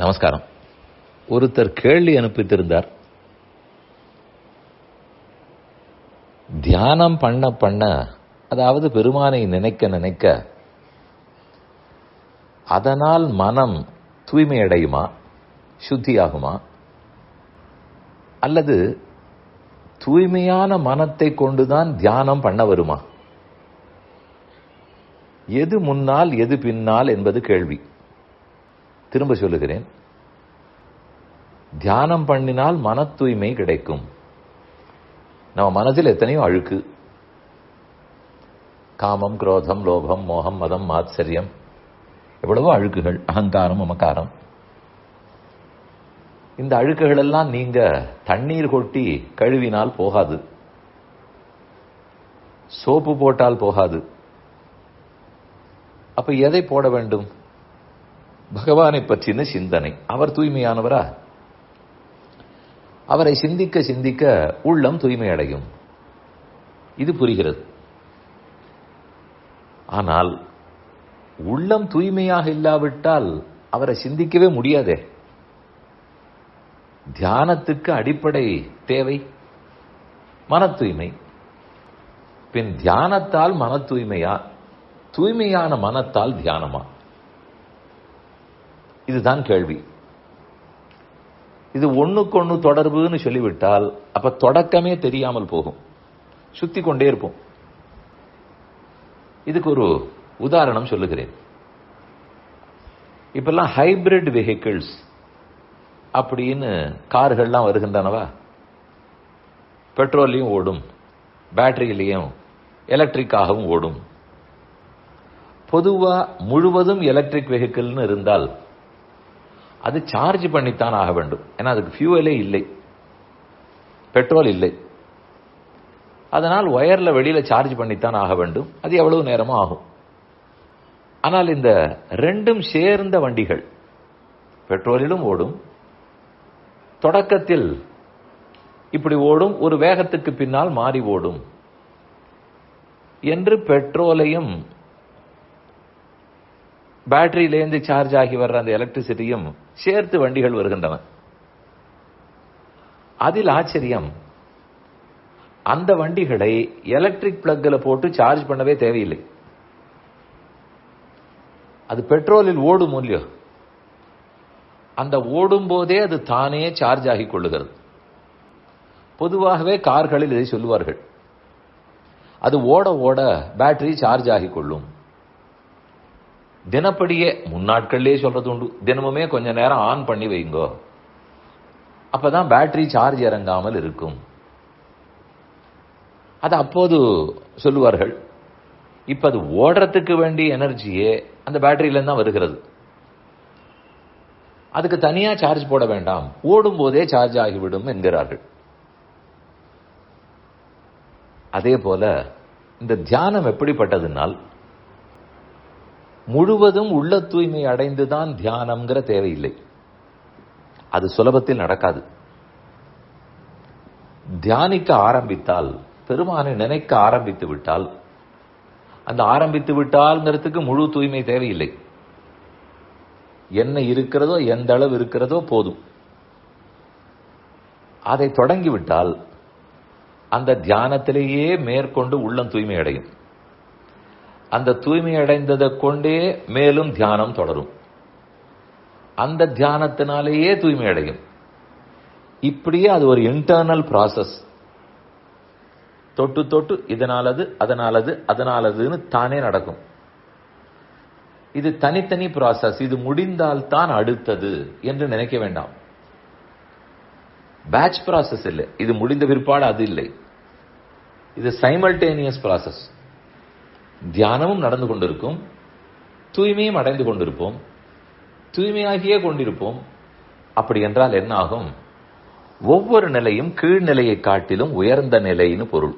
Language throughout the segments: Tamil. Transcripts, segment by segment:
நமஸ்காரம். ஒருத்தர் கேள்வி அனுப்பித்திருந்தார். தியானம் பண்ண பண்ண அதாவது பெருமானை நினைக்க நினைக்க அதனால் மனம் தூய்மையடையுமா சுத்தியாகுமா? அல்லது தூய்மையான மனத்தை கொண்டுதான் தியானம் பண்ண வருமா? எது முன்னால் எது பின்னால் என்பது கேள்வி. திரும்ப சொல்லுகிறேன். தியானம் பண்ணினால் மன தூய்மை கிடைக்கும். நம்ம மனதில் எத்தனையோ அழுக்கு. காமம் குரோதம் லோபம் மோகம் மதம் மாத்சரியம். எவ்வளவோ அழுக்குகள் அகங்காரம் அமக்காரம் இந்த அழுக்குகள் எல்லாம் நீங்க தண்ணீர் கொட்டி கழுவினால் போகாது. சோப்பு போட்டால் போகாது. அப்ப எதை போட வேண்டும்? பகவானை பற்றின சிந்தனை. அவர் தூய்மையானவரா? அவரை சிந்திக்க சிந்திக்க உள்ளம் தூய்மை அடையும் இது புரிகிறது. ஆனால் உள்ளம் தூய்மையாக இல்லாவிட்டால் அவரை சிந்திக்கவே முடியாதே. தியானத்துக்கு அடிப்படை தேவை மன தூய்மை பின் தியானத்தால் மன தூய்மையா தூய்மையான மனத்தால் தியானமா? இதுதான் கேள்வி. இது ஒண்ணுக்கொண்ணு தொடர்புன்னு சொல்லிவிட்டால் அப்ப தொடக்கமே தெரியாமல் போகும். சுத்தி கொண்டே இருப்போம். இதுக்கு ஒரு உதாரணம் சொல்லுகிறேன். இப்பெல்லாம் ஹைபிரிட் வெஹிக்கிள்ஸ் அப்படின்னு கார்கள்லாம் வருகின்றனவா? பெட்ரோல்லையும் ஓடும் பேட்டரியிலையும் எலக்ட்ரிக்காகவும் ஓடும். பொதுவாக முழுவதும் எலக்ட்ரிக் வெஹிக்கிள்னு இருந்தால் அது சார்ஜ் பண்ணித்தான் ஆக வேண்டும். ஏன்னா அதுக்கு ஃபியூவலே இல்லை. பெட்ரோல் இல்லை. அதனால் ஒயரில் வெளியில் சார்ஜ் பண்ணித்தான் ஆக வேண்டும். அது எவ்வளவு நேரமும் ஆகும். ஆனால் இந்த ரெண்டும் சேர்ந்த வண்டிகள் பெட்ரோலிலும் ஓடும் தொடக்கத்தில் இப்படி ஓடும் ஒரு வேகத்துக்கு பின்னால் மாறி ஓடும் என்று பெட்ரோலையும் பேட்டரியிலேருந்து சார்ஜ் ஆகி வர்ற அந்த எலக்ட்ரிசிட்டியும் சேர்த்து வண்டிகள் வருகின்றன. அதில் ஆச்சரியம். அந்த வண்டிகளை எலக்ட்ரிக் பிளக்கில் போட்டு சார்ஜ் பண்ணவே தேவையில்லை. அது பெட்ரோலில் ஓடும் இல்லையோ? அந்த ஓடும் போதே அது தானே சார்ஜ் ஆகி கொள்ளுகிறது. பொதுவாகவே கார்களில் இதை சொல்லுவார்கள். அது ஓட ஓட பேட்டரி சார்ஜ் ஆகி கொள்ளும். தினப்படியே முன்னாட்கள்லேயே சொல்றது உண்டு. தினமுமே கொஞ்ச நேரம் ஆன் பண்ணி வைங்கோ. அப்பதான் பேட்டரி சார்ஜ் இறங்காமல் இருக்கும். அது அப்போது சொல்லுவார்கள் இப்ப அது ஓடுறதுக்கு வேண்டிய எனர்ஜியே அந்த பேட்டரியில தான் வருகிறது. அதுக்கு தனியா சார்ஜ் போட வேண்டாம். ஓடும் போதே சார்ஜ் ஆகிவிடும் என்கிறார்கள். அதே போல இந்த தியானம் எப்படிப்பட்டதுனால் முழுவதும் உள்ள தூய்மை அடைந்துதான் தியானம்ங்கிற தேவையில்லை. அது சுலபத்தில் நடக்காது. தியானிக்க ஆரம்பித்தால் பெருமானை நினைக்க ஆரம்பித்து விட்டால் அந்த ஆரம்பித்து விட்டால்ங்கிறதுக்கு முழு தூய்மை தேவையில்லை. என்ன இருக்கிறதோ எந்த அளவு இருக்கிறதோ போதும். அதை தொடங்கிவிட்டால் அந்த தியானத்திலேயே மேற்கொண்டு உள்ளம் தூய்மை அடையும். அந்த தூய்மை அடைந்ததை கொண்டே மேலும் தியானம் தொடரும். அந்த தியானத்தினாலேயே தூய்மை அடையும் இப்படியே அது ஒரு இன்டர்னல் ப்ராசஸ் தொட்டு தொட்டு இதனாலது அதனாலது அதனாலதுன்னு தானே நடக்கும். இது தனித்தனி ப்ராசஸ் இது முடிந்தால் தான் அடுத்தது என்று நினைக்க வேண்டாம். பேட்ச் ப்ராசஸ் இல்லை. இது முடிந்த பிற்பாடு அது இல்லை. இது சைமல்டேனியஸ் ப்ராசஸ் தியானமும் நடந்து கொண்டிருக்கும். தூய்மையும் அடைந்து கொண்டிருப்போம். தூய்மையாகியே கொண்டிருப்போம். அப்படி என்றால் என்ன ஆகும்? ஒவ்வொரு நிலையும் கீழ்நிலையை காட்டிலும் உயர்ந்த நிலைன்னு பொருள்.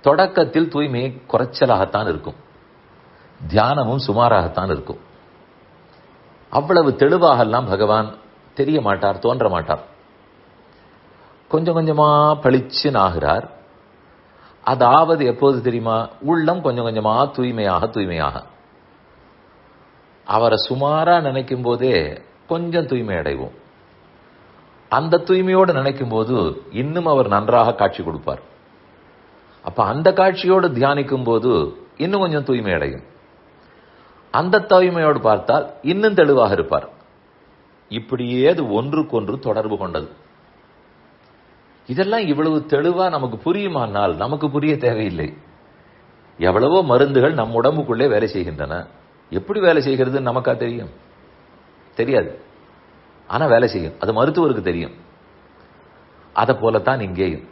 தொடக்கத்தில் தூய்மையை குறைச்சலாகத்தான் இருக்கும். தியானமும் சுமாராகத்தான் இருக்கும். அவ்வளவு தெளிவாகலாம் பகவான் தெரிய மாட்டார் தோன்ற மாட்டார். கொஞ்சம் கொஞ்சமா பளிச்சுன்னு ஆகிறார். அதாவது எப்போது தெரியுமா? உள்ளம் கொஞ்சம் கொஞ்சமாக தூய்மையாக தூய்மையாக. அவரை சுமாராக நினைக்கும் போதே கொஞ்சம் தூய்மை அடைவோம். அந்த தூய்மையோடு நினைக்கும் போது இன்னும் அவர் நன்றாக காட்சி கொடுப்பார். அப்ப அந்த காட்சியோடு தியானிக்கும் போது இன்னும் கொஞ்சம் தூய்மை அடையும். அந்த தூய்மையோடு பார்த்தால் இன்னும் தெளிவாக இருப்பார். இப்படியே அது ஒன்றுக்கொன்று தொடர்பு கொண்டது. இதெல்லாம் இவ்வளவு தெளிவா நமக்கு புரியுமானால் நமக்கு புரிய தேவையில்லை. எவ்வளவோ மருந்துகள் நம் உடம்புக்குள்ளே வேலை செய்கின்றன. எப்படி வேலை செய்கிறது நமக்கா தெரியும்? தெரியாது. ஆனா வேலை செய்யும். அது மருத்துவருக்கு தெரியும். அதை போலத்தான் இங்கேயும்.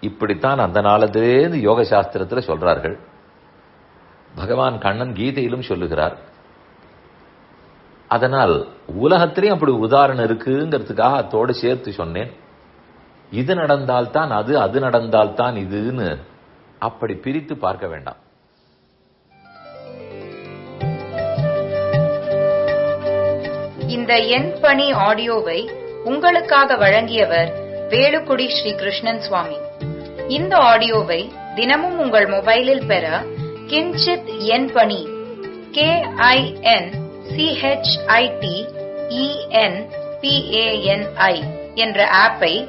இப்படித்தான் அந்த நாளத்திலேருந்து யோக சாஸ்திரத்துல சொல்றார்கள். பகவான் கண்ணன் கீதையிலும் சொல்லுகிறார். அதனால் உலகத்திலையும் அப்படி உதாரணம் இருக்குங்கிறதுக்காக அத்தோடு சேர்த்து சொன்னேன். இது நடந்தால்தான் அது அது நடந்தால்தான் இதுன்னு அப்படி பிரித்து பார்க்க வேண்டாம். இந்த என் பணி ஆடியோவை உங்களுக்காக வழங்கியவர் வேலுக்குடி ஸ்ரீ கிருஷ்ணன் சுவாமி. இந்த ஆடியோவை தினமும் உங்கள் மொபைலில் பெற கிஞ்சித் என் பணி கே ஐ என் சிஹெச்ஐடி இஎன் பிஏஎன்ஐ என்ற ஆப்பை